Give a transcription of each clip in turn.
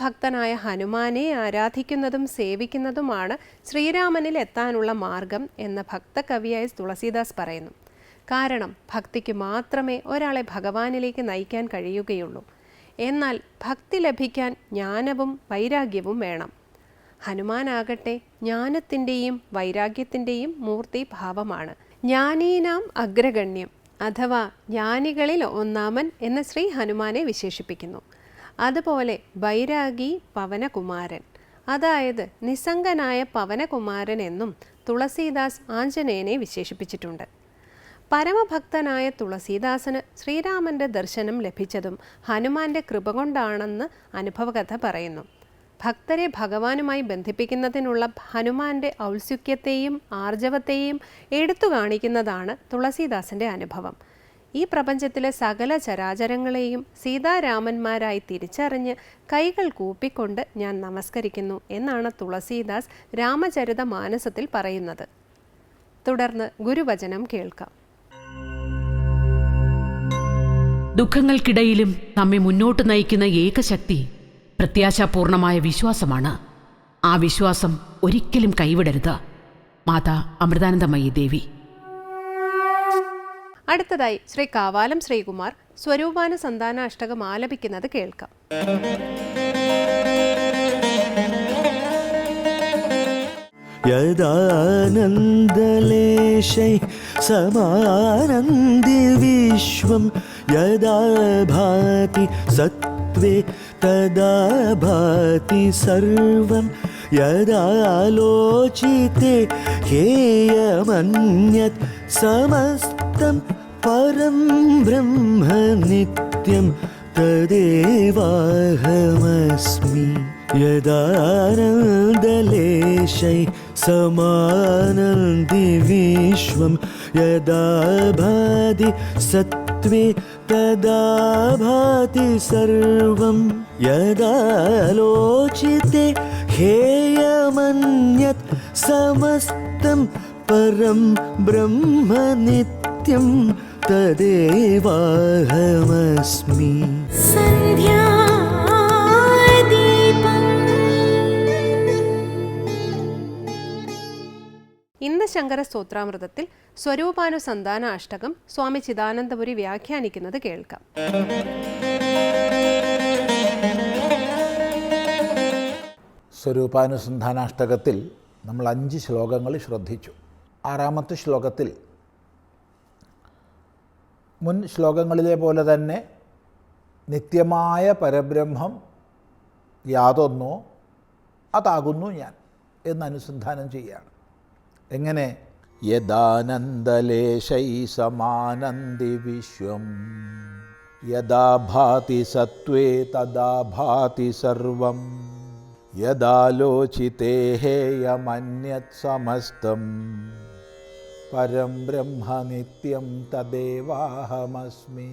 ശ്രീരാമഭക്തനായ ഹനുമാനെ ആരാധിക്കുന്നതും സേവിക്കുന്നതുമാണ് ശ്രീരാമനിൽ എത്താനുള്ള മാർഗം എന്ന് ഭക്തകവിയായ തുളസീദാസ് പറയുന്നു. കാരണം ഭക്തിക്ക് മാത്രമേ ഒരാളെ ഭഗവാനിലേക്ക് നയിക്കാൻ കഴിയുകയുള്ളൂ. എന്നാൽ ഭക്തി ലഭിക്കാൻ ജ്ഞാനവും വൈരാഗ്യവും വേണം. ഹനുമാനാകട്ടെ ജ്ഞാനത്തിന്റെയും വൈരാഗ്യത്തിന്റെയും മൂർത്തി ഭാവമാണ്. ജ്ഞാനീനാം അഗ്രഗണ്യം അഥവാ ജ്ഞാനികളിൽ ഒന്നാമൻ എന്ന് ശ്രീ ഹനുമാനെ വിശേഷിപ്പിക്കുന്നു. അതുപോലെ ബൈരാഗി പവനകുമാരൻ. അതായത് നിസ്സംഗനായ പവനകുമാരൻ എന്നും തുളസീദാസ് ആഞ്ജനേയനെ വിശേഷിപ്പിച്ചിട്ടുണ്ട്. പരമഭക്തനായ തുളസീദാസന് ശ്രീരാമന്റെ ദർശനം ലഭിച്ചതും ഹനുമാന്റെ കൃപ കൊണ്ടാണെന്ന് അനുഭവകഥ പറയുന്നു. ഭക്തരെ ഭഗവാനുമായി ബന്ധിപ്പിക്കുന്നതിനുള്ള ഹനുമാന്റെ ഔത്സുക്യത്തെയും ആർജവത്തെയും എടുത്തു കാണിക്കുന്നതാണ് തുളസീദാസന്റെ അനുഭവം. ഈ പ്രപഞ്ചത്തിലെ സകല ചരാചരങ്ങളെയും സീതാരാമന്മാരായി തിരിച്ചറിഞ്ഞ് കൈകൾ കൂപ്പിക്കൊണ്ട് ഞാൻ നമസ്കരിക്കുന്നു എന്നാണ് തുളസീദാസ് രാമചരിത മാനസത്തിൽ പറയുന്നത്. തുടർന്ന് ഗുരുവചനം കേൾക്കാം. ദുഃഖങ്ങൾക്കിടയിലും നമ്മെ മുന്നോട്ട് നയിക്കുന്ന ഏകശക്തി പ്രത്യാശാപൂർണമായ വിശ്വാസമാണ്. ആ വിശ്വാസം ഒരിക്കലും കൈവിടരുത്. മാതാ അമൃതാനന്ദമയി ദേവി. അടുത്തതായി ശ്രീ കാവാലം ശ്രീകുമാർ സ്വരൂപാന സന്താന അഷ്ടകം ആലപിക്കുന്നത് കേൾക്കാം. യദാനന്ദലേശൈ സമാനന്ദി വിശ്വം യദാ ഭാതി സത്വേ തദാ ഭാതി സർവം യദാലോചിതേ ഹേയമന്യത് സമസ്തം परं ब्रह्म नित्यं तदेवाहमस्मि यदानन्दलेशै समानन्दि विश्वं यदा भाति सत्त्वे तदा भाति सर्वं यदालोचिते हेयमन्यत् समस्तं परं ब्रह्म नित्यं तदेवाहमस्मि ഇന്ന് ശങ്കര സ്തോത്രാമൃതത്തിൽ സ്വരൂപാനുസന്ധാന അഷ്ടകം സ്വാമി ചിദാനന്ദപുരി വ്യാഖ്യാനിക്കുന്നത് കേൾക്കാം സ്വരൂപാനുസന്ധാനാഷ്ടകത്തിൽ നമ്മൾ അഞ്ച് ശ്ലോകങ്ങൾ ശ്രദ്ധിച്ചു ആറാമത്തെ ശ്ലോകത്തിൽ മുൻ ശ്ലോകങ്ങളിലെ പോലെ തന്നെ നിത്യമായ പരബ്രഹ്മം യാതൊന്നോ അതാകുന്നു ഞാൻ എന്ന് അനുസന്ധാനം ചെയ്യുകയാണ് എങ്ങനെ? യദാനന്ദലേശൈ സമാനന്ദി വിശ്വം. യഥാ ഭാതി സത്വേ തഥാ ഭാതി സർവം. യദാലോചിതേ ഹേയമന്യത് സമസ്തം പരം ബ്രഹ്മ നിത്യം തദേവാഹമസ്മി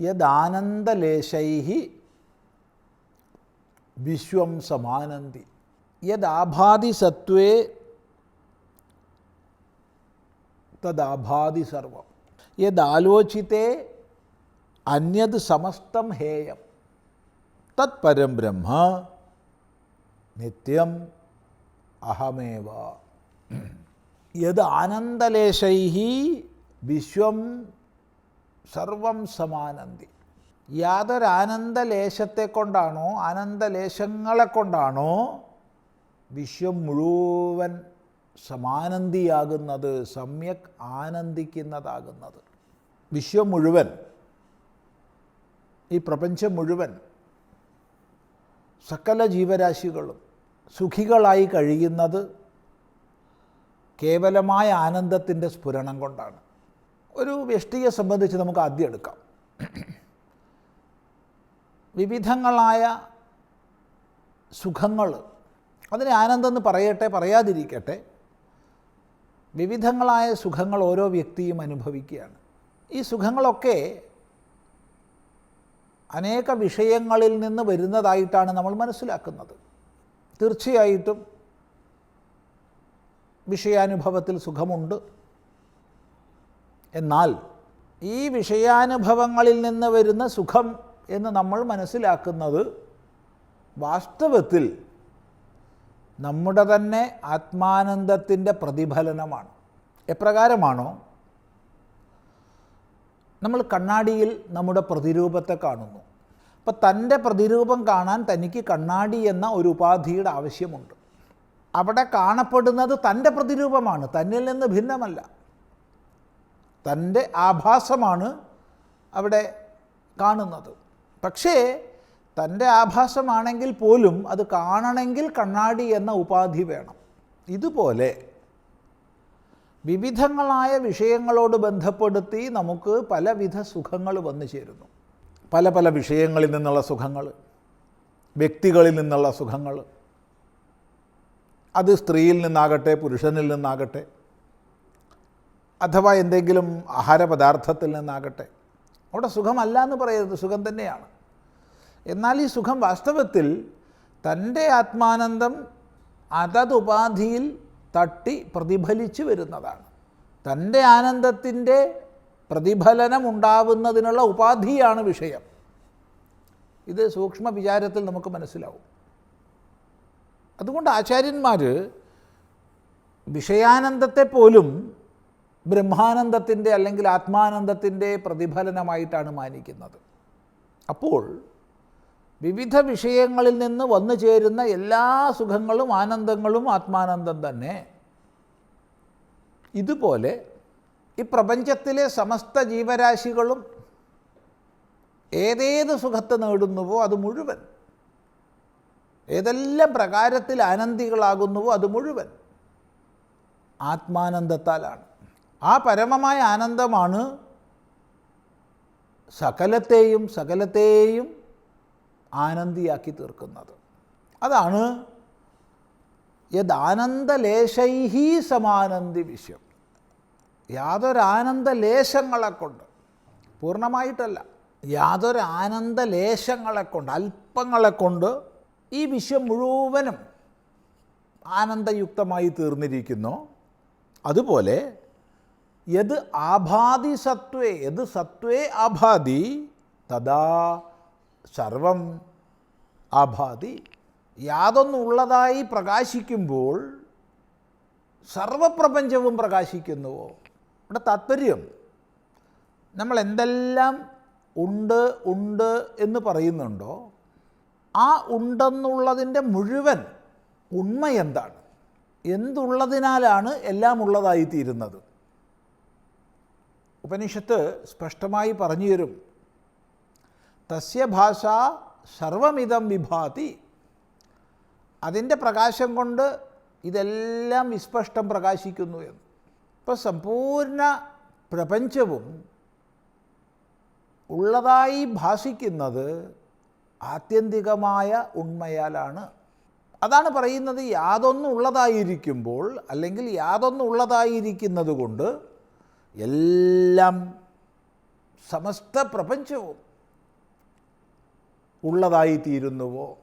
യദാനന്ദലേശൈ വിശ്വം സമാനന്തി യദാഭാതി സത്വേ തദാഭാതി സർവം യദാലോചിതേ അന്യത് സമസ്തം ഹേയം തത്പരം ബ്രഹ്മ നിത്യം അഹമേവ യത് ആനന്ദലേശൈ വിശ്വം സർവം സമാനന്തി. യാതൊരാനന്ദലേശത്തെ കൊണ്ടാണോ ആനന്ദലേശങ്ങളെ കൊണ്ടാണോ വിശ്വം മുഴുവൻ സമാനന്ദിയാകുന്നത് സമ്യക് ആനന്ദിക്കുന്നതാകുന്നത്? വിശ്വം മുഴുവൻ ഈ പ്രപഞ്ചം മുഴുവൻ സകല ജീവരാശികളും സുഖികളായി കഴിയുന്നത് കേവലമായ ആനന്ദത്തിന്റെ സ്ഫുരണം കൊണ്ടാണ്. ഒരു വ്യഷ്ടിയെ സംബന്ധിച്ച് നമുക്ക് ആദ്യം എടുക്കാം. വിവിധങ്ങളായ സുഖങ്ങൾ അതിനെ ആനന്ദം എന്ന് പറയട്ടെ പറയാതിരിക്കട്ടെ വിവിധങ്ങളായ സുഖങ്ങൾ ഓരോ വ്യക്തിയും അനുഭവിക്കുകയാണ്. ഈ സുഖങ്ങളൊക്കെ അനേക വിഷയങ്ങളിൽ നിന്ന് വരുന്നതായിട്ടാണ് നമ്മൾ മനസ്സിലാക്കുന്നത്. തീർച്ചയായിട്ടും വിഷയാനുഭവത്തിൽ സുഖമുണ്ട്. എന്നാൽ ഈ വിഷയാനുഭവങ്ങളിൽ നിന്ന് വരുന്ന സുഖം എന്ന് നമ്മൾ മനസ്സിലാക്കുന്നത് വാസ്തവത്തിൽ നമ്മുടെ തന്നെ ആത്മാനന്ദത്തിന്റെ പ്രതിഫലനമാണ്. എപ്രകാരമാണോ? നമ്മൾ കണ്ണാടിയിൽ നമ്മുടെ പ്രതിരൂപത്തെ കാണുന്നു. അപ്പം തന്റെ പ്രതിരൂപം കാണാൻ തനിക്ക് കണ്ണാടി എന്ന ഒരു ഉപാധിയുടെ ആവശ്യമുണ്ട്. അവിടെ കാണപ്പെടുന്നത് തന്റെ പ്രതിരൂപമാണ് തന്നിൽ നിന്ന് ഭിന്നമല്ല. തന്റെ ആഭാസമാണ് അവിടെ കാണുന്നത്. പക്ഷേ തന്റെ ആഭാസമാണെങ്കിൽ പോലും അത് കാണണമെങ്കിൽ കണ്ണാടി എന്ന ഉപാധി വേണം. ഇതുപോലെ വിവിധങ്ങളായ വിഷയങ്ങളോട് ബന്ധപ്പെടുത്തി നമുക്ക് പലവിധ സുഖങ്ങൾ വന്നു ചേരുന്നു. പല പല വിഷയങ്ങളിൽ നിന്നുള്ള സുഖങ്ങൾ വ്യക്തികളിൽ നിന്നുള്ള സുഖങ്ങൾ അത് സ്ത്രീയിൽ നിന്നാകട്ടെ പുരുഷനിൽ നിന്നാകട്ടെ അഥവാ എന്തെങ്കിലും ആഹാരപദാർത്ഥത്തിൽ നിന്നാകട്ടെ അവിടെ സുഖമല്ല എന്ന് പറയരുത് സുഖം തന്നെയാണ്. എന്നാൽ ഈ സുഖം വാസ്തവത്തിൽ തന്റെ ആത്മാനന്ദം അതത് ഉപാധിയിൽ തട്ടി പ്രതിഫലിച്ചു വരുന്നതാണ്. തന്റെ ആനന്ദത്തിന്റെ പ്രതിഫലനം ഉണ്ടാവുന്നതിനുള്ള ഉപാധിയാണ് വിഷയം. ഇത് സൂക്ഷ്മ വിചാരത്തിൽ നമുക്ക് മനസ്സിലാവും. അതുകൊണ്ട് ആചാര്യന്മാർ വിഷയാനന്ദത്തെ പോലും ബ്രഹ്മാനന്ദത്തിന്റെ അല്ലെങ്കിൽ ആത്മാനന്ദത്തിന്റെ പ്രതിഫലനമായിട്ടാണ് മാനിക്കുന്നത്. അപ്പോൾ വിവിധ വിഷയങ്ങളിൽ നിന്ന് വന്നു ചേരുന്ന എല്ലാ സുഖങ്ങളും ആനന്ദങ്ങളും ആത്മാനന്ദം തന്നെ ഇതുപോലെ ഈ പ്രപഞ്ചത്തിലെ സമസ്ത ജീവരാശികളും ഏതേത് സുഖത്തെ നേടുന്നുവോ അത് മുഴുവൻ ഏതെല്ലാം പ്രകാരത്തിൽ ആനന്ദികളാകുന്നുവോ അത് മുഴുവൻ ആത്മാനന്ദത്താലാണ്. ആ പരമമായ ആനന്ദമാണ് സകലത്തെയും സകലത്തെയും ആനന്ദിയാക്കി തീർക്കുന്നത്. അതാണ് യദാനന്ദലേശൈഹി സമാനന്ദി വിശ്വം. യാതൊരാനന്ദലേശങ്ങളെ കൊണ്ട് പൂർണമായിട്ടല്ല യാതൊരു ആനന്ദലേശങ്ങളെ കൊണ്ട് അല്പങ്ങളെ കൊണ്ട് ഈ വിശ്വം മുഴുവനും ആനന്ദയുക്തമായി തീർന്നിരിക്കുന്നു. അതുപോലെ യത് ആഭാതി സത്വേ യത് സത്വേ ആഭാതി തഥാ സർവം ആഭാതി. യാതൊന്നുള്ളതായി പ്രകാശിക്കുമ്പോൾ സർവപ്രപഞ്ചവും പ്രകാശിക്കുന്നുവോ? ഇവിടെ താത്പര്യം. നമ്മൾ എന്തെല്ലാം ഉണ്ട് ഉണ്ട് എന്ന് പറയുന്നുണ്ടോ? ആ ഉണ്ടെന്നുള്ളതിന്റെ മുഴുവൻ ഉണ്മ എന്താണ്? എന്തുള്ളതിനാലാണ് എല്ലാം ഉള്ളതായി തീരുന്നത് ഉപനിഷത്ത് സ്പഷ്ടമായി പറഞ്ഞു തരും. തസ്യ ഭാഷ സർവമിതം വിഭാതി. അതിന്റെ പ്രകാശം കൊണ്ട് ഇതെല്ലാം വിസ്പഷ്ടം പ്രകാശിക്കുന്നു എന്ന്. ഇപ്പോൾ സമ്പൂർണ പ്രപഞ്ചവും ഉള്ളതായി ഭാസിക്കുന്നത് ആത്യന്തികമായ ഉണ്മയാലാണ്. അതാണ് പറയുന്നത് യാതൊന്നുള്ളതായിരിക്കുമ്പോൾ അല്ലെങ്കിൽ യാതൊന്നുള്ളതായിരിക്കുന്നത് കൊണ്ട് എല്ലാം സമസ്ത പ്രപഞ്ചവും ഉള്ളതായിത്തീരുന്നുവോ?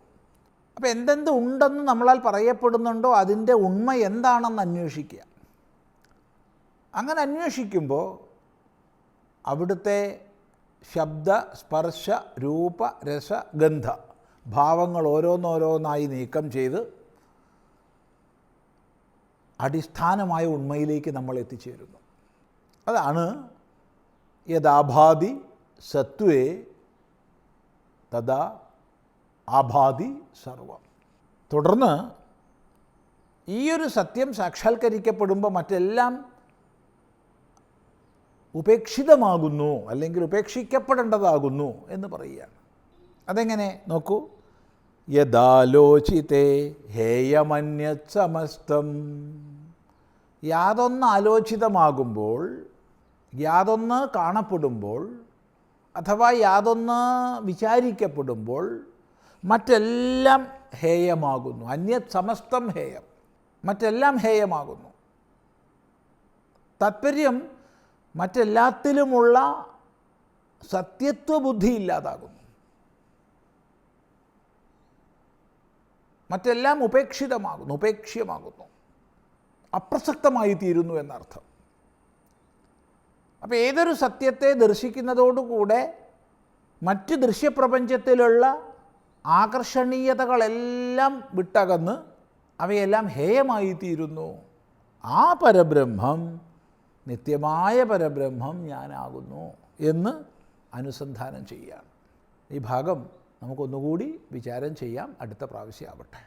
അപ്പോൾ എന്തെന്ത് ഉണ്ടെന്ന് നമ്മളാൽ പറയപ്പെടുന്നുണ്ടോ? അതിന്റെ ഉണ്മ എന്താണെന്ന് അന്വേഷിക്കുക. അങ്ങനെ അന്വേഷിക്കുമ്പോൾ അവിടുത്തെ ശബ്ദ സ്പർശ രൂപ രസ ഗന്ധ ഭാവങ്ങൾ ഓരോന്നോരോന്നായി നീക്കം ചെയ്ത് അടിസ്ഥാനമായ ഉണ്മയിലേക്ക് നമ്മൾ എത്തിച്ചേരുന്നു. അതാണ് യഥാഭാതി സത്വേ തഥാ ആഭാതി സർവം. തുടർന്ന് ഈ ഒരു സത്യം സാക്ഷാത്കരിക്കപ്പെടുമ്പോൾ മറ്റെല്ലാം ഉപേക്ഷിതമാകുന്നു അല്ലെങ്കിൽ ഉപേക്ഷിക്കപ്പെടേണ്ടതാകുന്നു എന്ന് പറയുകയാണ്. അതെങ്ങനെ? നോക്കൂ. യഥാലോചിതേ ഹേയമന്യ സമസ്തം യാതൊന്ന് ആലോചിതമാകുമ്പോൾ യാതൊന്ന് കാണപ്പെടുമ്പോൾ അഥവാ യാതൊന്ന് വിചാരിക്കപ്പെടുമ്പോൾ മറ്റെല്ലാം ഹേയമാകുന്നു. അന്യത് സമസ്തം ഹേയം. മറ്റെല്ലാം ഹേയമാകുന്നു. താത്പര്യം മറ്റെല്ലാത്തിലുമുള്ള സത്യത്വ ബുദ്ധി ഇല്ലാതാകുന്നു മറ്റെല്ലാം ഉപേക്ഷിതമാകുന്നു ഉപേക്ഷ്യമാകുന്നു അപ്രസക്തമായി തീരുന്നു എന്നർത്ഥം. അപ്പോൾ ഏതൊരു സത്യത്തെ ദർശിക്കുന്നതോടുകൂടെ മറ്റ് ദൃശ്യപ്രപഞ്ചത്തിലുള്ള ആകർഷണീയതകളെല്ലാം വിട്ടകന്ന് അവയെല്ലാം ഹേയമായി തീരുന്നു ആ പരബ്രഹ്മം നിത്യമായ പരബ്രഹ്മം ഞാനാകുന്നു എന്ന് അനുസന്ധാനം ചെയ്യുകയാണ് ഈ ഭാഗം നമുക്കൊന്നുകൂടി വിചാരം ചെയ്യാം. അടുത്ത പ്രാവശ്യം ആവട്ടെ.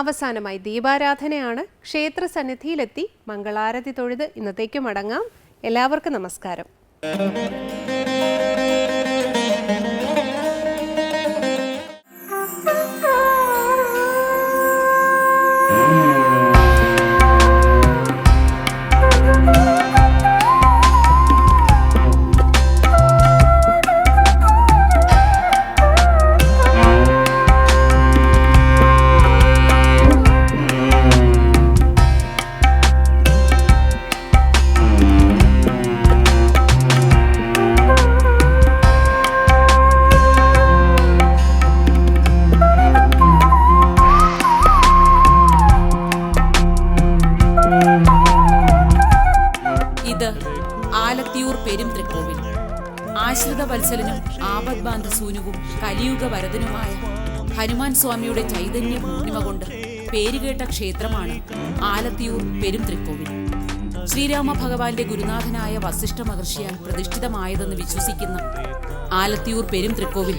അവസാനമായി ദീപാരാധനയാണ് ക്ഷേത്ര സന്നിധിയിലെത്തി മംഗളാരതി തൊഴുത് ഇന്നത്തേക്ക് അടങ്ങാം എല്ലാവർക്കും നമസ്കാരം. പേരുകേട്ട ക്ഷേത്രമാണ് ആലത്തിയൂർ പെരും തൃക്കോവിൽ ശ്രീരാമ ഭഗവാന്റെ ഗുരുനാഥനായ വസിഷ്ഠ മഹർഷിയാൽ പ്രതിഷ്ഠിതമായതെന്ന് വിശ്വസിക്കുന്ന ആലത്തിയൂർ പെരും തൃക്കോവിൽ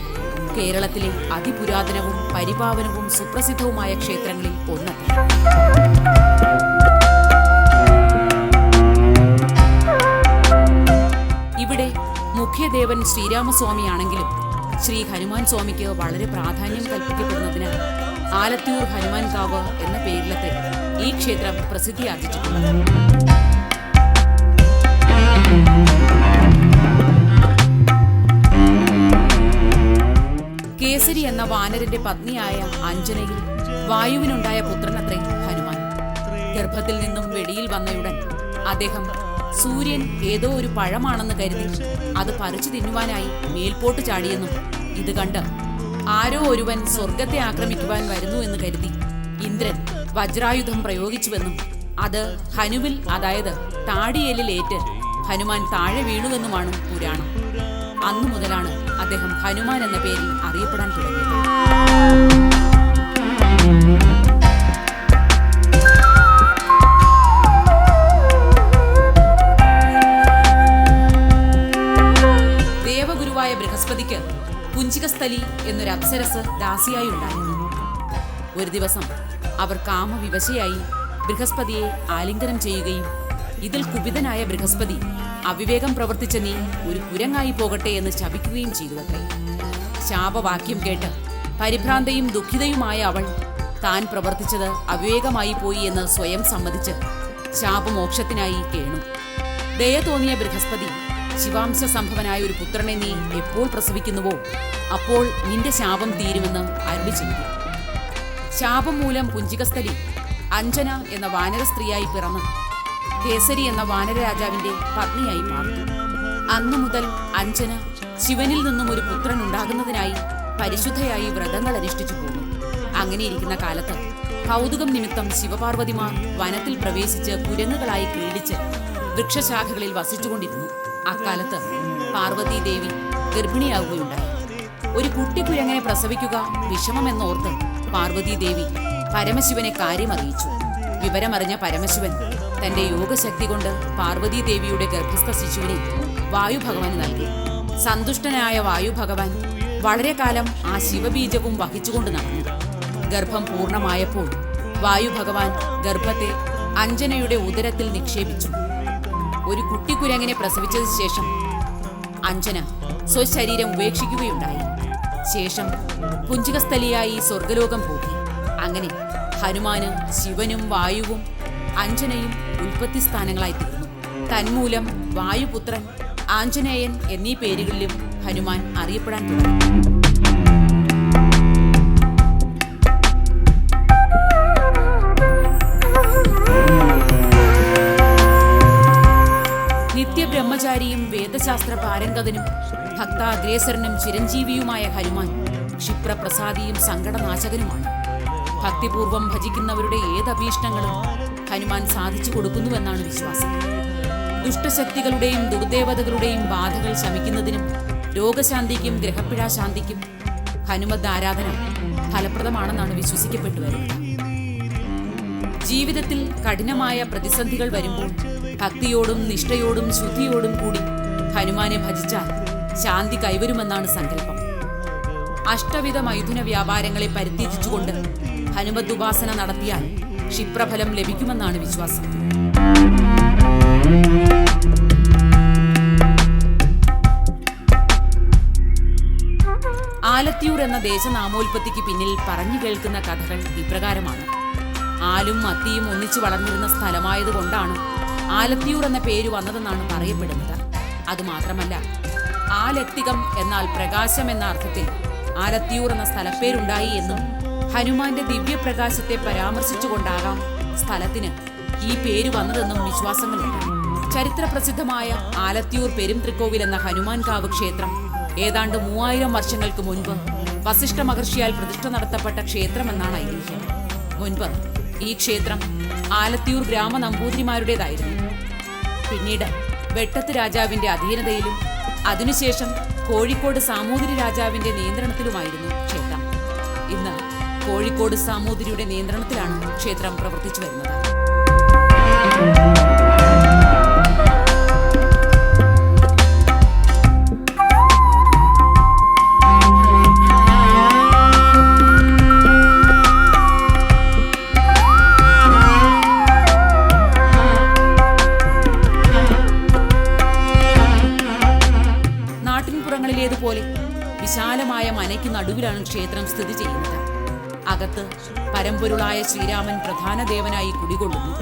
കേരളത്തിലെ അതിപുരാതനവും പരിപാവനവും സുപ്രസിദ്ധവുമായ ക്ഷേത്രങ്ങളിൽ ഒന്ന്. ഇവിടെ മുഖ്യദേവൻ ശ്രീരാമസ്വാമിയാണെങ്കിലും ശ്രീ ഹനുമാൻ സ്വാമിക്ക് വളരെ പ്രാധാന്യം കൽപ്പിക്കപ്പെടുന്നതിനാൽ ആലത്തിയൂർ ഹനുമാൻ കാവ് എന്ന പേരിലത്തെ ഈ ക്ഷേത്രം പ്രസിദ്ധിയാർജിച്ചിട്ടുണ്ട് കേസരി എന്ന വാനരന്റെ പത്നിയായ അഞ്ജനയിൽ വായുവിനുണ്ടായ പുത്രനത്രേ ഹനുമാൻ. ഗർഭത്തിൽ നിന്നും വെളിയിൽ വന്നയുടൻ അദ്ദേഹം സൂര്യൻ ഏതോ ഒരു പഴമാണെന്ന് കരുതി അത് പറിച്ചു തിന്നുവാനായി മേൽപോട്ട് ചാടിയെന്നും ഇത് കണ്ട് ആരോ ഒരുവൻ സ്വർഗത്തെ ആക്രമിക്കുവാൻ വരുന്നു എന്ന് കരുതി. ഇന്ദ്രൻ വജ്രായുധം പ്രയോഗിച്ചുവെന്നും അത് ഹനുവിൽ അതായത് താടിയേലിൽ ഏറ്റ് ഹനുമാൻ താഴെ വീണുവെന്നുമാണ് പുരാണം. അന്നു മുതലാണ് അദ്ദേഹം ഹനുമാൻ എന്ന പേരിൽ അറിയപ്പെടാൻ തുടങ്ങിയത്. കുഞ്ചികസ്ഥലി എന്നൊരു അപ്സരസ് ദാസിയായി ഉണ്ടായിരുന്നു ഒരു ദിവസം അവർ കാമവിവശയായി ബൃഹസ്പതിയെ ആലിംഗനം ചെയ്യുകയും ഇതിൽ കുപിതനായ ബൃഹസ്പതി അവിവേകം പ്രവർത്തിച്ച നീ ഒരു കുരങ്ങായി പോകട്ടെ എന്ന് ശപിക്കുകയും ചെയ്തുവത്രേ. ശാപവാക്യം കേട്ട് പരിഭ്രാന്തയും ദുഃഖിതയുമായ അവൾ താൻ പ്രവർത്തിച്ചത് അവിവേകമായി പോയി എന്ന് സ്വയം സമ്മതിച്ച് ശാപമോക്ഷത്തിനായി കേണു ദയ തോന്നിയ ബൃഹസ്പതി ശിവാംശ സംഭവനായ ഒരു പുത്രനെ നീ എപ്പോൾ പ്രസവിക്കുന്നുവോ അപ്പോൾ നിന്റെ ശാപം തീരുമെന്ന് അരുളി ചെയ്തു. ശാപം മൂലം പുഞ്ചികസ്ഥലി അഞ്ജന എന്ന വാനര സ്ത്രീയായി പിറന്നു കേസരി എന്ന വാനര രാജാവിന്റെ പത്നിയായി പാർത്തു അന്നു മുതൽ അഞ്ജന ശിവനിൽ നിന്നും ഒരു പുത്രൻ ഉണ്ടാകുന്നതിനായി പരിശുദ്ധയായി വ്രതങ്ങൾ അനുഷ്ഠിച്ചു പോന്നു. അങ്ങനെയിരിക്കുന്ന കാലത്ത് കൗതുകം നിമിത്തം ശിവപാർവതിമാർ വനത്തിൽ പ്രവേശിച്ച് കുരങ്ങുകളായി ക്രീഡിച്ച് വൃക്ഷശാഖകളിൽ വസിച്ചുകൊണ്ടിരുന്നു. അക്കാലത്ത് പാർവതി ദേവി ഗർഭിണിയാവുകയുണ്ടായി. ഒരു കുട്ടി കുരങ്ങനെ പ്രസവിക്കുക വിഷമമെന്നോർത്ത് പാർവതി ദേവി പരമശിവനെ കാര്യമറിയിച്ചു വിവരമറിഞ്ഞ പരമശിവൻ തന്റെ യോഗശക്തി കൊണ്ട് പാർവതി ദേവിയുടെ ഗർഭസ്ഥ ശിശുവിനെ വായു ഭഗവാന് നൽകി. സന്തുഷ്ടനായ വായു ഭഗവാൻ വളരെ കാലം ആ ശിവബീജവും വഹിച്ചുകൊണ്ട് നടന്നു. ഗർഭം പൂർണമായപ്പോൾ വായു ഭഗവാൻ ഗർഭത്തെ അഞ്ജനയുടെ ഉദരത്തിൽ നിക്ഷേപിച്ചു. ഒരു കുട്ടി കുട്ടിക്കുരങ്ങിനെ പ്രസവിച്ചതിന് ശേഷം അഞ്ജന സ്വശരീരം ഉപേക്ഷിക്കുകയുണ്ടായി. ശേഷം പുഞ്ചികസ്ഥലിയായി സ്വർഗലോകം പോകി അങ്ങനെ ഹനുമാന് ശിവനും വായുവും അഞ്ജനയും ഉൽപ്പത്തി സ്ഥാനങ്ങളായി തീർന്നു. തന്മൂലം വായുപുത്രൻ ആഞ്ജനേയൻ എന്നീ പേരുകളിലും ഹനുമാൻ അറിയപ്പെടാൻ തുടങ്ങി. നിത്യബ്രഹ്മചാരിയും വേദശാസ്ത്ര പാരംഗതനും ഭക്താഗ്രേസരനും ചിരഞ്ജീവിയുമായ ഹനുമാൻ ക്ഷിപ്രപ്രസാദിയും സങ്കടനാശകനുമാണ്. ഭക്തിപൂർവം ഭജിക്കുന്നവരുടെ ഏത് ഏതഭീഷ്ടങ്ങളും ഹനുമാൻ സാധിച്ചു കൊടുക്കുന്നുവെന്നാണ് വിശ്വാസം. ദുഷ്ടശക്തികളുടെയും ദുർദേവതകളുടെയും ബാധകൾ ശമിക്കുന്നതിനും രോഗശാന്തിക്കും ഗ്രഹപ്പിഴാശാന്തിക്കും ഹനുമത് ആരാധന ഫലപ്രദമാണെന്നാണ് വിശ്വസിക്കപ്പെട്ടു വരുന്നത് ജീവിതത്തിൽ കഠിനമായ പ്രതിസന്ധികൾ വരുമ്പോൾ ഭക്തിയോടും നിഷ്ഠയോടും ശുദ്ധിയോടും കൂടി ഹനുമാനെ ഭജിച്ചാൽ ശാന്തി കൈവരുമെന്നാണ് സങ്കല്പം. അഷ്ടവിധ മൈഥുന വ്യാപാരങ്ങളെ പരിത്യജിച്ചുകൊണ്ട് ഹനുമദ് ഉപാസന നടത്തിയാൽ ക്ഷിപ്രഫലം ലഭിക്കുമെന്നാണ് വിശ്വാസം. ആലത്തിയൂർ എന്ന ദേശനാമോൽപത്തിക്ക് പിന്നിൽ പറഞ്ഞു കേൾക്കുന്ന കഥകൾ ഇപ്രകാരമാണ്. ആലും മത്തിയും ഒന്നിച്ചു വളർന്നിരുന്ന സ്ഥലമായതുകൊണ്ടാണ് ആലത്തിയൂർ എന്ന പേര് വന്നതെന്നാണ് പറയപ്പെടുന്നത്. അതുമാത്രമല്ല ആലത്തികം എന്നാൽ പ്രകാശം എന്ന അർത്ഥത്തിൽ ആലത്തിയൂർ എന്ന സ്ഥലപ്പേരുണ്ടായി എന്നും ഹനുമാന്റെ ദിവ്യപ്രകാശത്തെ പരാമർശിച്ചുകൊണ്ടാകാം സ്ഥലത്തിന് ഈ പേര് വന്നതെന്നും വിശ്വാസങ്ങളുണ്ട്. ചരിത്ര പ്രസിദ്ധമായ ആലത്തിയൂർ പെരുംത്രിക്കോവിൽ എന്ന ഹനുമാൻ കാവ് ക്ഷേത്രം ഏതാണ്ട് മൂവായിരം വർഷങ്ങൾക്ക് മുൻപ് വസിഷ്ഠ മഹർഷിയാൽ പ്രതിഷ്ഠ നടത്തപ്പെട്ട ക്ഷേത്രമെന്നാണ് ഐതിഹ്യം. മുൻപ് ഈ ക്ഷേത്രം ആലത്തിയൂർ ഗ്രാമ നമ്പൂതിരിമാരുടേതായിരുന്നു പിന്നീട് വെട്ടത്ത് രാജാവിന്റെ അധീനതയിലും അതിനുശേഷം കോഴിക്കോട് സാമൂതിരി രാജാവിന്റെ നിയന്ത്രണത്തിലുമായിരുന്നു ക്ഷേത്രം. ഇന്ന് കോഴിക്കോട് സാമൂതിരിയുടെ നിയന്ത്രണത്തിലാണ് ക്ഷേത്രം പ്രവർത്തിച്ചു വരുന്നത്. വിശാലമായ മനയ്ക്ക് നടുവിലാണ് ക്ഷേത്രം സ്ഥിതി ചെയ്യുന്നത്. അകത്ത് പരമ്പൊരുളായ ശ്രീരാമൻ പ്രധാന ദേവനായി കുടികൊള്ളുന്നു.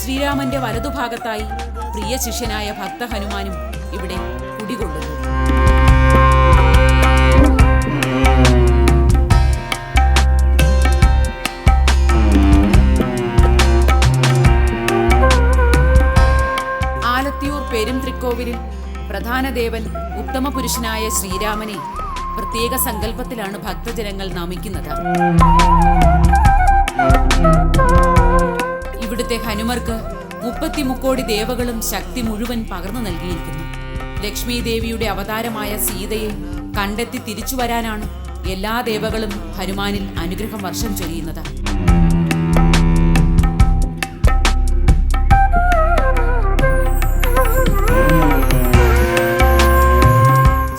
ശ്രീരാമന്റെ വലതുഭാഗത്തായി പ്രിയ ശിഷ്യനായ ഭക്ത ഹനുമാനും ഇവിടെ കുടികൊള്ളുന്നു. ആലത്തിയൂർ പെരും തൃക്കോവിലിൽ പ്രധാന ദേവൻ ഉത്തമ പുരുഷനായ ശ്രീരാമനെ പ്രത്യേക സങ്കല്പത്തിലാണ് ഭക്തജനങ്ങൾ നമിക്കുന്നത്. ഇവിടുത്തെ ഹനുമർക്ക് മുപ്പത്തി മുക്കോടി ദേവകളും ശക്തി മുഴുവൻ പകർന്നു നൽകിയിരിക്കുന്നു. ലക്ഷ്മി ദേവിയുടെ അവതാരമായ സീതയെ കണ്ടെത്തി തിരിച്ചു വരാനാണ് എല്ലാ ദേവകളും ഹനുമാനിൽ അനുഗ്രഹം വർഷം ചൊരിയുന്നത്.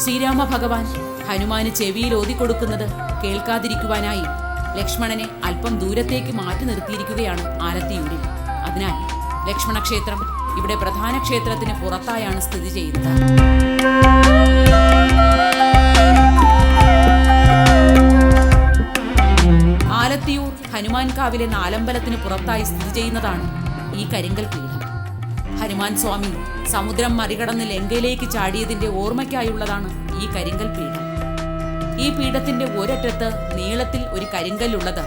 ശ്രീരാമ ഭഗവാൻ ഹനുമാന് ചെവിയിൽ ഓതിക്കൊടുക്കുന്നത് കേൾക്കാതിരിക്കുവാനായി ലക്ഷ്മണനെ അല്പം ദൂരത്തേക്ക് മാറ്റി നിർത്തിയിരിക്കുകയാണ് ആലത്തിയൂരിൽ. അതിനാൽ ലക്ഷ്മണ ക്ഷേത്രം ഇവിടെ പ്രധാന ക്ഷേത്രത്തിന് പുറത്തായാണ് സ്ഥിതി ചെയ്യുന്നത്. ആലത്തിയൂർ ഹനുമാൻകാവിലെ നാലമ്പലത്തിന് പുറത്തായി സ്ഥിതി ചെയ്യുന്നതാണ് ഈ കരിങ്കൽ പീഠം. ഹനുമാൻ സ്വാമി സമുദ്രം മറികടന്ന് ലങ്കയിലേക്ക് ചാടിയതിന്റെ ഓർമ്മയ്ക്കായുള്ളതാണ് ഈ കരിങ്കൽ പീഠം. ഈ പീഠത്തിന്റെ ഒരറ്റത്ത് നീളത്തിൽ ഒരു കരിങ്കല്ലുള്ളത്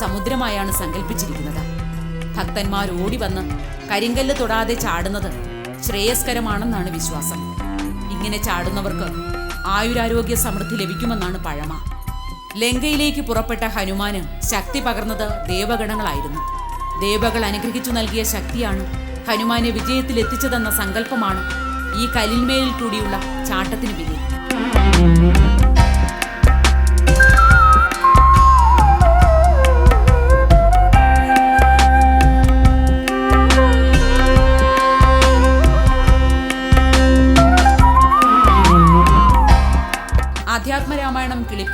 സമുദ്രമായാണ് സങ്കല്പിച്ചിരിക്കുന്നത് ഭക്തന്മാർ ഓടി വന്ന് കരിങ്കല്ല് തൊടാതെ ചാടുന്നത് ശ്രേയസ്കരമാണെന്നാണ് വിശ്വാസം. ഇങ്ങനെ ചാടുന്നവർക്ക് ആയുരാരോഗ്യ സമൃദ്ധി ലഭിക്കുമെന്നാണ് പഴമ. ലങ്കയിലേക്ക് പുറപ്പെട്ട ഹനുമാന് ശക്തി പകർന്നത് ദേവഗണങ്ങളായിരുന്നു. ദേവകൾ അനുഗ്രഹിച്ചു നൽകിയ ശക്തിയാണ് ഹനുമാനെ വിജയത്തിലെത്തിച്ചതെന്ന സങ്കല്പമാണ് ഈ കലിന്മേലിൽ കൂടിയുള്ള ചാട്ടത്തിന് പിന്നിൽ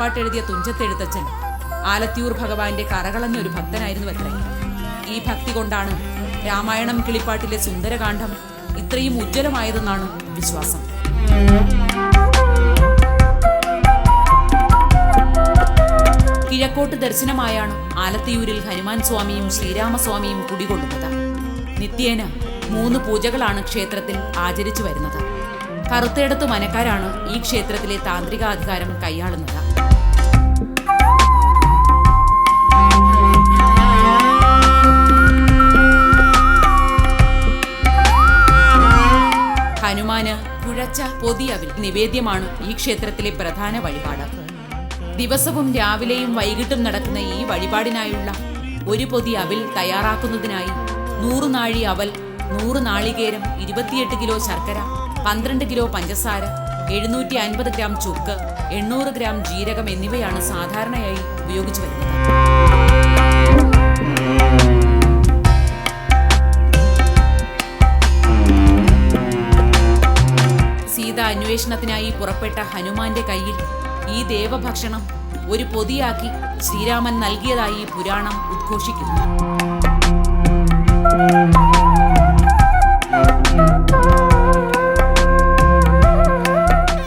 കിളിപ്പാട്ടെഴുതിയ തുഞ്ചത്തെഴുത്തച്ഛൻ. ആലത്തിയൂർ ഭഗവാന്റെ കറകളഞ്ഞ ഒരു ഭക്തനായിരുന്നു അത്രേ. ഈ ഭക്തി കൊണ്ടാണ് രാമായണം കിളിപ്പാട്ടിലെ സുന്ദരകാന്ഡം ഇത്രയും ഉജ്ജ്വലമായതെന്നാണ് വിശ്വാസം. കിഴക്കോട്ട് ദർശനമായാണ് ആലത്തിയൂരിൽ ഹനുമാൻ സ്വാമിയും ശ്രീരാമസ്വാമിയും കുടികൊള്ളുന്നത്. നിത്യേന മൂന്ന് പൂജകളാണ് ക്ഷേത്രത്തിൽ ആചരിച്ചു വരുന്നത്. കറുത്തേടത്തു മനക്കാരാണ് ഈ ക്ഷേത്രത്തിലെ താന്ത്രികാധികാരം കൈയാളുന്നത്. ഹനുമാന് കുഴച്ച പൊതിയവിൽ നിവേദ്യമാണ് ഈ ക്ഷേത്രത്തിലെ പ്രധാന വഴിപാട്. ദിവസവും രാവിലെയും വൈകിട്ടും നടക്കുന്ന ഈ വഴിപാടിനായുള്ള ഒരു പൊതി അവിൽ തയ്യാറാക്കുന്നതിനായി നൂറു നാഴി അവൽ നൂറ് നാളികേരം ഇരുപത്തിയെട്ട് കിലോ ശർക്കര പന്ത്രണ്ട് കിലോ പഞ്ചസാര എഴുന്നൂറ്റി അൻപത് ഗ്രാം ചുക്ക് എണ്ണൂറ് ഗ്രാം ജീരകം എന്നിവയാണ് സാധാരണയായി ഉപയോഗിച്ചു വരുന്നത്. അന്വേഷണത്തിനായി പുറപ്പെട്ട ഹനുമാന്റെ കയ്യിൽ ഈ ദേവഭക്ഷണം ഒരു പൊതിയാക്കി ശ്രീരാമൻ നൽകിയതായി പുരാണം ഉദ്ഘോഷിക്കുന്നു.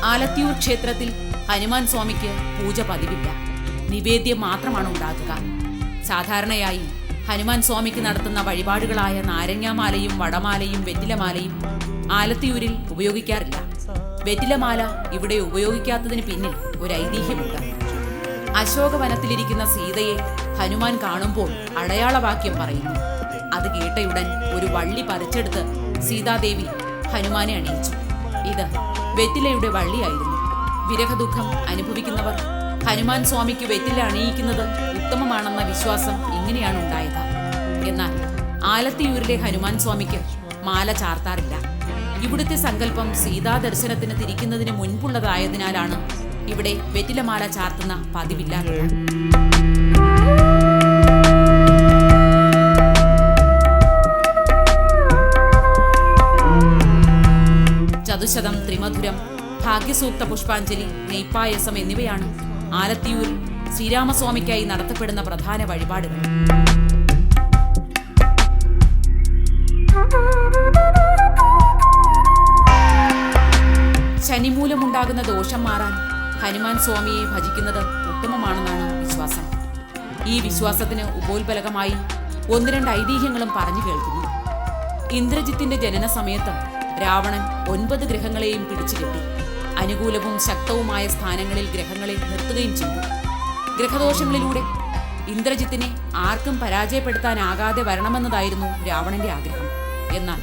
ആലത്തിയൂർ ക്ഷേത്രത്തിൽ ഹനുമാൻ സ്വാമിക്ക് പൂജ പതിവില്ല. നിവേദ്യം മാത്രമാണ് ഉണ്ടാക്കുക. സാധാരണയായി ഹനുമാൻ സ്വാമിക്ക് നടത്തുന്ന വഴിപാടുകളായ നാരങ്ങാമാലയും വടമാലയും വെറ്റിലമാലയും ആലത്തിയൂരിൽ ഉപയോഗിക്കാറില്ല. വെറ്റിലമാല ഇവിടെ ഉപയോഗിക്കാത്തതിന് പിന്നിൽ ഒരു ഐതിഹ്യമുണ്ട്. അശോകവനത്തിലിരിക്കുന്ന സീതയെ ഹനുമാൻ കാണുമ്പോൾ അടയാളവാക്യം പറയുന്നു. അത് കേട്ടയുടൻ ഒരു വള്ളി പറിച്ചെടുത്ത് സീതാദേവി ഹനുമാനെ അണിയിച്ചു. ഇത് വെറ്റിലയുടെ വള്ളിയായിരുന്നു. വിരഹദുഃഖം അനുഭവിക്കുന്നവർ ഹനുമാൻ സ്വാമിക്ക് വെറ്റില അണിയിക്കുന്നത് ഉത്തമമാണെന്ന വിശ്വാസം ഇങ്ങനെയാണ് ഉണ്ടായത് എന്നാൽ ആലത്തിയൂരിലെ ഹനുമാൻ സ്വാമിക്ക് മാല ചാർത്താറില്ല. ഇവിടുത്തെ സങ്കല്പം സീതാ ദർശനത്തിന് തിരിക്കുന്നതിന് മുൻപുള്ളതായതിനാലാണ് ഇവിടെ വെറ്റിലമാല ചാർത്തുന്ന പതിവില്ലാത്തത് ചതുശതം ത്രിമധുരം ഭാഗ്യസൂക്ത പുഷ്പാഞ്ജലി നെയ്പായസം എന്നിവയാണ് ആലത്തിയൂരിൽ ശ്രീരാമസ്വാമിക്കായി നടത്തപ്പെടുന്ന പ്രധാന വഴിപാടുകൾ. ശനിമൂലമുണ്ടാകുന്ന ദോഷം മാറാൻ ഹനുമാൻ സ്വാമിയെ ഭജിക്കുന്നത് ഉത്തമമാണെന്നാണ് വിശ്വാസം. ഈ വിശ്വാസത്തിന് ഉപോത്ബലകമായി ഒന്ന് രണ്ട് ഐതിഹ്യങ്ങളും പറഞ്ഞു കേൾക്കുന്നു. ഇന്ദ്രജിത്തിന്റെ ജനന സമയത്ത് രാവണൻ ഒൻപത് ഗ്രഹങ്ങളെയും പിടിച്ചു കെട്ടി അനുകൂലവും ശക്തവുമായ സ്ഥാനങ്ങളിൽ ഗ്രഹങ്ങളെ നിർത്തുകയും ചെയ്തു. ഗ്രഹദോഷങ്ങളിലൂടെ ഇന്ദ്രജിത്തിനെ ആർക്കും പരാജയപ്പെടുത്താനാകാതെ വരണമെന്നതായിരുന്നു രാവണന്റെ ആഗ്രഹം. എന്നാൽ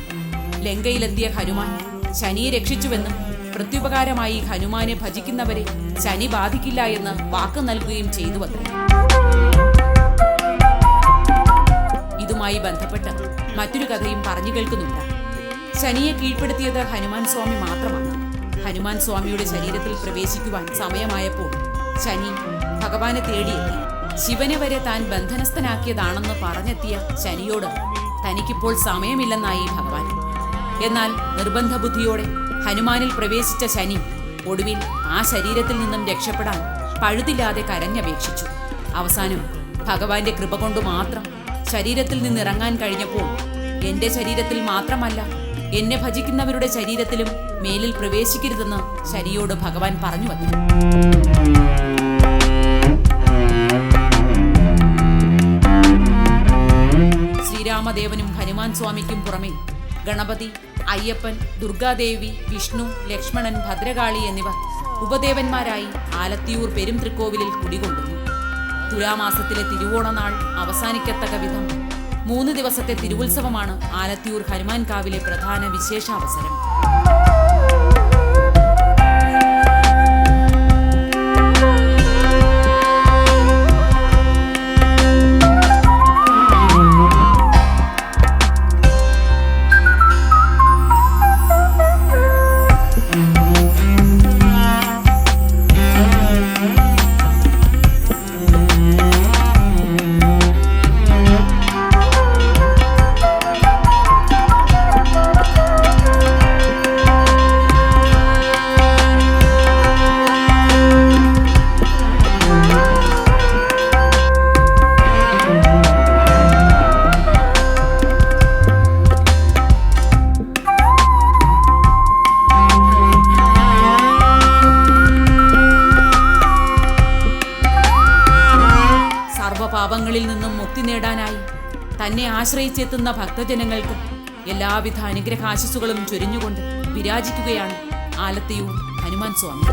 ലങ്കയിലെത്തിയ ഹനുമാൻ ശനിയെ രക്ഷിച്ചുവെന്നും പ്രത്യുപകാരമായി ഹനുമാനെ ഭജിക്കുന്നവരെ ശനി ബാധിക്കില്ല എന്ന് വാക്ക് നൽകുകയും ചെയ്തു വന്നു ഇതുമായി ബന്ധപ്പെട്ട് മറ്റൊരു കഥയും പറഞ്ഞു കേൾക്കുന്നുണ്ട്. ശനിയെ കീഴ്പ്പെടുത്തിയത് ഹനുമാൻ സ്വാമി മാത്രമാണ്. ഹനുമാൻ സ്വാമിയുടെ ശരീരത്തിൽ പ്രവേശിക്കുവാൻ സമയമായപ്പോൾ ശനി ഭഗവാനെ തേടിയെത്തി. ശിവനെ വരെ താൻ ബന്ധനസ്ഥനാക്കിയതാണെന്ന് പറഞ്ഞെത്തിയ ശനിയോട് തനിക്കിപ്പോൾ സമയമില്ലെന്നായി ഭഗവാൻ. എന്നാൽ നിർബന്ധ ബുദ്ധിയോടെ ഹനുമാനിൽ പ്രവേശിച്ച ശനി ഒടുവിൽ ആ ശരീരത്തിൽ നിന്നും രക്ഷപ്പെടാൻ പഴുതില്ലാതെ കരഞ്ഞപേക്ഷിച്ചു. അവസാനം ഭഗവാന്റെ കൃപ കൊണ്ട് മാത്രം ശരീരത്തിൽ നിന്നിറങ്ങാൻ കഴിഞ്ഞപ്പോൾ എന്റെ ശരീരത്തിൽ മാത്രമല്ല എന്നെ ഭജിക്കുന്നവരുടെ ശരീരത്തിലും മേലിൽ പ്രവേശിക്കരുതെന്ന് ശരിയോട് ഭഗവാൻ പറഞ്ഞു വന്നു. ശ്രീരാമദേവനും ഹനുമാൻ സ്വാമിക്കും പുറമെ ഗണപതി അയ്യപ്പൻ ദുർഗാദേവി വിഷ്ണു ലക്ഷ്മണൻ ഭദ്രകാളി എന്നിവ ഉപദേവന്മാരായി ആലത്തിയൂർ പെരും തൃക്കോവിലിൽ കുടികൊള്ളുന്നു. തുലാമാസത്തിലെ തിരുവോണനാൾ അവസാനിക്കത്തക്ക വിധം മൂന്ന് ദിവസത്തെ തിരുവുത്സവമാണ് ആലത്തിയൂർ ഹനുമാൻ കാവിലെ പ്രധാന വിശേഷാവസരം. ആശ്രയിച്ചെത്തുന്ന ഭക്തജനങ്ങൾക്ക് എല്ലാവിധ അനുഗ്രഹാശിസുകളും ചൊരിഞ്ഞുകൊണ്ട് വിരാജിക്കുകയാണ് ആലത്തിയൂർ ഹനുമാൻ സ്വാമി.